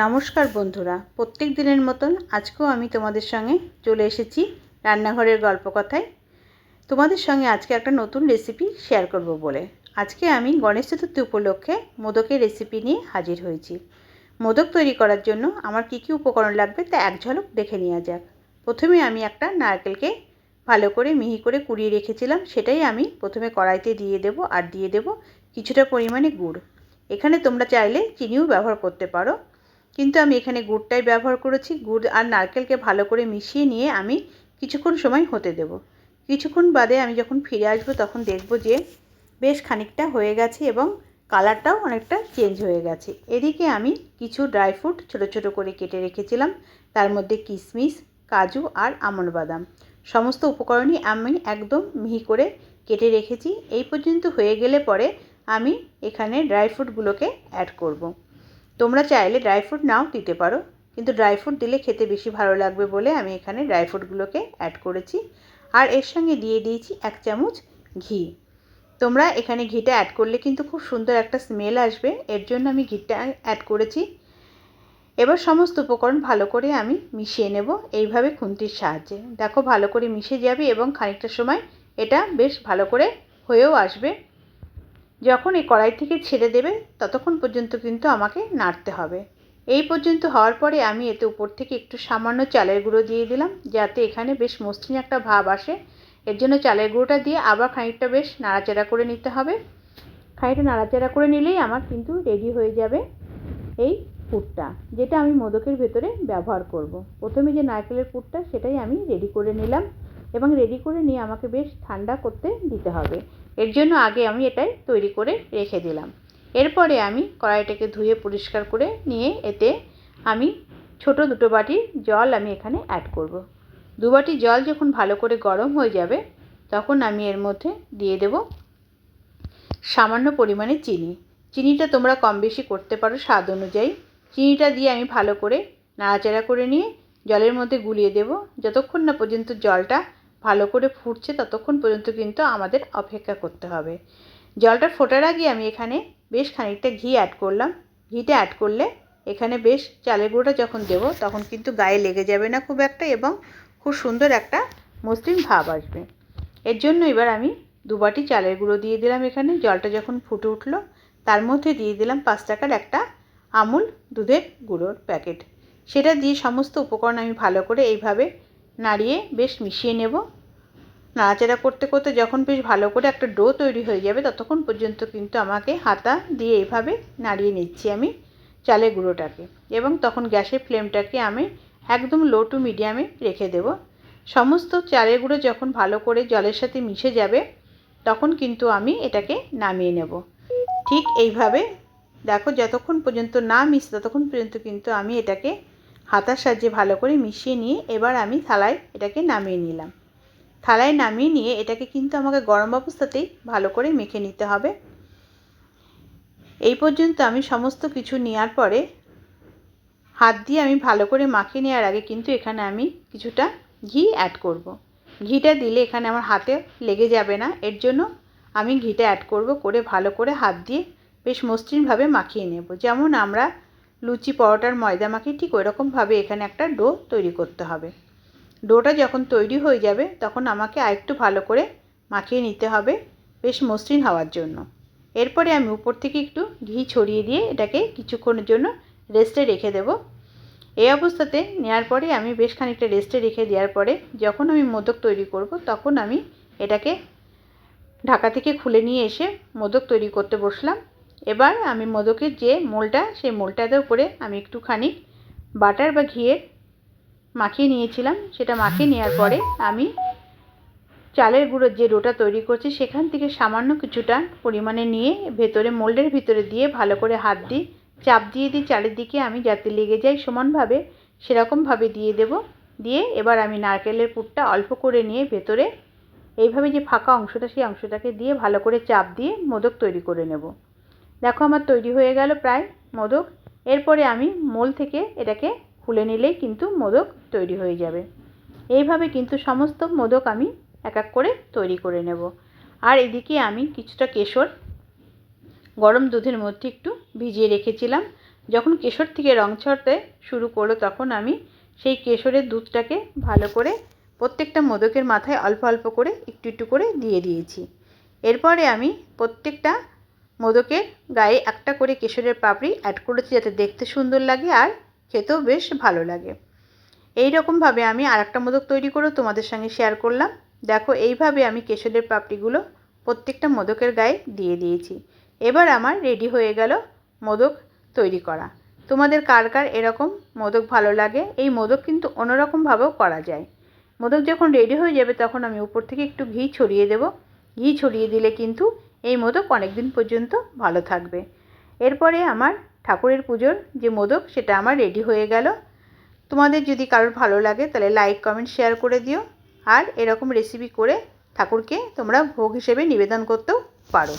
নমস্কার বন্ধুরা, প্রত্যেক দিনের মতন আজকেও আমি তোমাদের সঙ্গে চলে এসেছি রান্নাঘরের গল্প কথায় তোমাদের সঙ্গে আজকে একটা নতুন রেসিপি শেয়ার করব বলে। আজকে আমি গণেশ চতুর্থী উপলক্ষে মোদকের রেসিপি নিয়ে হাজির হয়েছি। মোদক তৈরি করার জন্য আমার কী কী উপকরণ লাগবে তা এক ঝলক দেখে নেওয়া যাক। প্রথমে আমি একটা নারকেলকে ভালো করে মিহি করে কুড়িয়ে রেখেছিলাম, সেটাই আমি প্রথমে কড়াইতে দিয়ে দেব আর দিয়ে দেব কিছুটা পরিমাণে গুড়। এখানে তোমরা চাইলে চিনিও ব্যবহার করতে পারো। কিন্তু আমি এখানে গুড়টাই ব্যবহার করেছি। গুড় আর নারকেলকে ভালো করে মিশিয়ে নিয়ে আমি কিছুক্ষণ সময় হতে দেব। কিছুক্ষণ বাদে আমি যখন ফিরে আসব তখন দেখব যে বেশ খানিকটা হয়ে গেছে এবং কালারটাও অনেকটা চেঞ্জ হয়ে গেছে। এদিকে আমি কিছু ড্রাই ফ্রুট ছোটো ছোটো করে কেটে রেখেছিলাম। তার মধ্যে কিশমিশ কাজু আর আমন্ড বাদাম। সমস্ত উপকরণই আমি একদম মিহি করে কেটে রেখেছি। এই পর্যন্ত হয়ে গেলে পরে আমি এখানে ড্রাই ফ্রুটগুলোকে অ্যাড করব। তোমরা চাইলে ড্রাই ফ্রুট নাও দিতে পারো, কিন্তু ড্রাই ফ্রুট দিলে খেতে বেশি ভালো লাগবে বলে আমি এখানে ড্রাই ফ্রুটগুলোকে অ্যাড করেছি। আর এর সঙ্গে দিয়ে দিয়েছি এক চামচ ঘি। তোমরা এখানে ঘিটা অ্যাড করলে কিন্তু খুব সুন্দর একটা স্মেল আসবে, এর জন্য আমি ঘিটা অ্যাড করেছি। এবার সমস্ত উপকরণ ভালো করে আমি মিশিয়ে নেব, এইভাবে খুন্তির সাহায্যে। দেখো ভালো করে মিশে যাবে এবং খানিকটা সময় এটা বেশ ভালো করে হয়েও আসবে। যখন এই কড়াই থেকে ছেড়ে দেবে, ততক্ষণ পর্যন্ত কিন্তু আমাকে নাড়তে হবে। এই পর্যন্ত হওয়ার পরে আমি এতে উপর থেকে একটু সামান্য চালের গুঁড়ো দিয়ে দিলাম, যাতে এখানে বেশ মসৃণ একটা ভাব আসে। এর জন্য চালের গুঁড়োটা দিয়ে আবার খানিকটা বেশ নাড়াচাড়া করে নিতে হবে। খানিকটা নাড়াচাড়া করে নিলেই আমার কিন্তু রেডি হয়ে যাবে এই পুরটা, যেটা আমি মোদকের ভেতরে ব্যবহার করব। প্রথমে যে নারকেলের পুরটা, সেটাই আমি রেডি করে নিলাম। এবং রেডি করে নিয়ে আমাকে বেশ ঠান্ডা করতে দিতে হবে। এর জন্য আগে আমি এটাই তৈরি করে রেখে দিলাম। এরপরে আমি কড়াইটাকে ধুয়ে পরিষ্কার করে নিয়ে এতে আমি ছোট দুটো বাটি জল আমি এখানে অ্যাড করব। দু বাটি জল যখন ভালো করে গরম হয়ে যাবে, তখন আমি এর মধ্যে দিয়ে দেব সামান্য পরিমাণে চিনি। চিনিটা তোমরা কম বেশি করতে পারো স্বাদ অনুযায়ী। চিনিটা দিয়ে আমি ভালো করে নাড়াচাড়া করে নিয়ে জলের মধ্যে গুলিয়ে দেব। যতক্ষণ না পর্যন্ত জলটা ভালো করে ফুটছে ততক্ষণ পর্যন্ত কিন্তু আমাদের অপেক্ষা করতে হবে। জলটা ফোটার আগে আমি এখানে বেশ খানিকটা ঘি অ্যাড করলাম। ঘিটা অ্যাড করলে এখানে বেশ চালের গুঁড়োটা যখন দেবো তখন কিন্তু গায়ে লেগে যাবে না খুব একটা এবং খুব সুন্দর একটা মসৃণ ভাব আসবে। এর জন্য এবার আমি দু বাটি চালের গুঁড়ো দিয়ে দিলাম এখানে। জলটা যখন ফুটে উঠল তার মধ্যে দিয়ে দিলাম পাঁচ টাকার একটা আমুল দুধের গুঁড়োর প্যাকেট। সেটা দিয়ে সমস্ত উপকরণ আমি ভালো করে এইভাবে নাড়িয়ে বেশ মিশিয়ে নেব। নাড়াচাড়া করতে করতে যখন বেশ ভালো করে একটা ডো তৈরি হয়ে যাবে, ততক্ষণ পর্যন্ত কিন্তু আমাকে হাতা দিয়ে এইভাবে নাড়িয়ে নিচ্ছি আমি চালের গুঁড়োটাকে। এবং তখন গ্যাসের ফ্লেমটাকে আমি একদম লো টু মিডিয়ামে রেখে দেব। সমস্ত চালের গুঁড়ো যখন ভালো করে জলের সাথে মিশে যাবে, তখন কিন্তু আমি এটাকে নামিয়ে নেব। ঠিক এইভাবে, দেখো যতক্ষণ পর্যন্ত না মিশে, ততক্ষণ পর্যন্ত কিন্তু আমি এটাকে হাতার সাহায্যে ভালো করে মিশিয়ে নিয়ে এবার আমি থালায় এটাকে নামিয়ে নিলাম। থালায় নামিয়ে নিয়ে এটাকে কিন্তু আমাকে গরম অবস্থাতেই ভালো করে মেখে নিতে হবে। এই পর্যন্ত আমি সমস্ত কিছু নেওয়ার পরে হাত দিয়ে আমি ভালো করে মাখিয়ে নেওয়ার আগে কিন্তু এখানে আমি কিছুটা ঘি অ্যাড করব। ঘিটা দিলে এখানে আমার হাতে লেগে যাবে না। এর জন্য আমি ঘিটা অ্যাড করব করে ভালো করে হাত দিয়ে বেশ মসৃণভাবে মাখিয়ে নেব। যেমন আমরা লুচি পরোটার ময়দা মাখি ঠিক ওইরকমভাবে এখানে একটা ডো তৈরি করতে হবে। ডোটা যখন তৈরি হয়ে যাবে, তখন আমাকে আরেকটু ভালো করে মাখিয়ে নিতে হবে বেশ মসৃণ হওয়ার জন্য। এরপরে আমি উপর থেকে একটু ঘি ছড়িয়ে দিয়ে এটাকে কিছুক্ষণের জন্য রেস্টে রেখে দেব। এই অবস্থাতে নেওয়ার পরে আমি বেশ খানিকটা রেস্টে রেখে দেওয়ার পরে যখন আমি মোদক তৈরি করব, তখন আমি এটাকে ঢাকা থেকে খুলে নিয়ে এসে মোদক তৈরি করতে বসলাম। এবার আমি মোদকের যে মোলটা, সেই মোলটাতে উপরে আমি একটুখানি বাটার বা ঘিয়ের মাখিয়ে নিয়েছিলাম। সেটা মাখিয়ে নেওয়ার পরে আমি চালের গুঁড়োর যে ডোটা তৈরি করছি, সেখান থেকে সামান্য কিছুটা পরিমাণে নিয়ে ভেতরে, মোল্ডের ভিতরে দিয়ে ভালো করে হাত দিই চাপ দিয়ে দিই চারিদিকে আমি যাতে লেগে যাই সমানভাবে, সেরকমভাবে দিয়ে দেব। দিয়ে এবার আমি নারকেলের পুরটা অল্প করে নিয়ে ভেতরে, এইভাবে যে ফাঁকা অংশটা, সেই অংশটাকে দিয়ে ভালো করে চাপ দিয়ে মোদক তৈরি করে নেব। দেখো আমার তৈরি হয়ে গেল প্রায় মোদক। এরপরে আমি মোল থেকে এটাকে খুলে নিলেই কিন্তু মোদক তৈরি হয়ে যাবে। এইভাবে কিন্তু সমস্ত মোদক আমি এক এক করে তৈরি করে নেব। আর এদিকে আমি কিছুটা কেশর, গরম দুধের মধ্যে একটু ভিজিয়ে রেখেছিলাম। যখন কেশর থেকে রং ছড়তে শুরু করল তখন আমি সেই কেশরের দুধটাকে ভালো করে প্রত্যেকটা মোদকের মাথায় অল্প অল্প করে একটু একটু করে দিয়ে দিয়েছি। এরপরে আমি প্রত্যেকটা মোদকের গায়ে একটা করে কেশরের পাপড়ি অ্যাড করেছি যাতে দেখতে সুন্দর লাগে আর খেতেও বেশ ভালো লাগে। এই রকমভাবে আমি আর একটা মোদক তৈরি করেও তোমাদের সঙ্গে শেয়ার করলাম। দেখো, এইভাবে আমি কেশরের পাপড়িগুলো প্রত্যেকটা মোদকের গায়ে দিয়ে দিয়েছি। এবার আমার রেডি হয়ে গেল মোদক তৈরি করা। তোমাদের কার কার এরকম মোদক ভালো লাগে? এই মোদক কিন্তু অন্যরকমভাবেও করা যায়। মোদক যখন রেডি হয়ে যাবে, তখন আমি উপর থেকে একটু ঘি ছড়িয়ে দেব। ঘি ছড়িয়ে দিলে কিন্তু এই মোদক অনেক দিন পর্যন্ত ভালো থাকবে। এরপরে আমার ঠাকুরের পুজোর যে মোদক, সেটা আমার রেডি হয়ে গেল। তোমাদের যদি কারোর ভালো লাগে, তাহলে লাইক কমেন্ট শেয়ার করে দিও। আর এরকম রেসিপি করে ঠাকুরকে তোমরা ভোগ হিসেবে নিবেদন করতেও পারো।